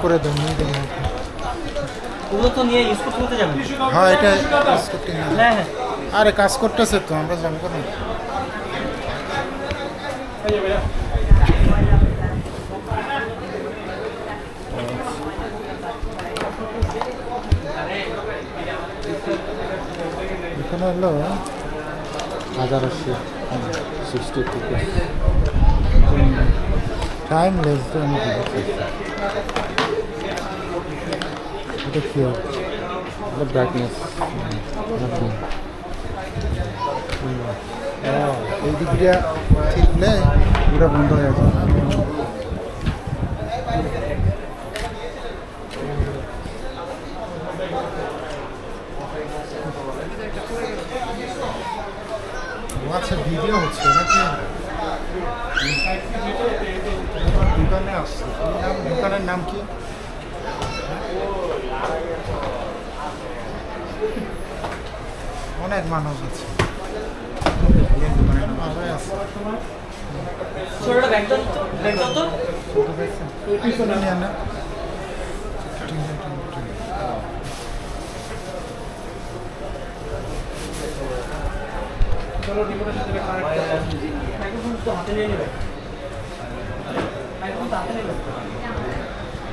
করে দেন নিয়ে দেবেন ওগুলো তো নিয়ে ইউজ করতে করতে যাবেন হ্যাঁ এটা নিয়ে যান। হ্যাঁ হ্যাঁ আরে কাজ করতেছে তো আমরা যাব কেন এখানে হলো হাজার আশি সিক্সটি থেকে টাইম লেস দেন এটা কি এটা ব্রাইটনেস এই দিক দিয়ে ঠিকলে পুরো বন্ধ হয়ে ও আচ্ছা ভিডিও হচ্ছে নাকি? দোকানে আসছে। নাম দোকানের নাম কি? অনেক মানুষ আছে। এই দোকানের নাম আরও আছে ছোটটা ব্যাগ তো ব্যাগ তো পিছনে নিয়ে না ঠিক আছে, ঠিক আছে, ঠিক আছে। মাইক্রোফোন তো হাতে নিয়ে নেবে। মাইক্রোফোন তো হাতে নেবে।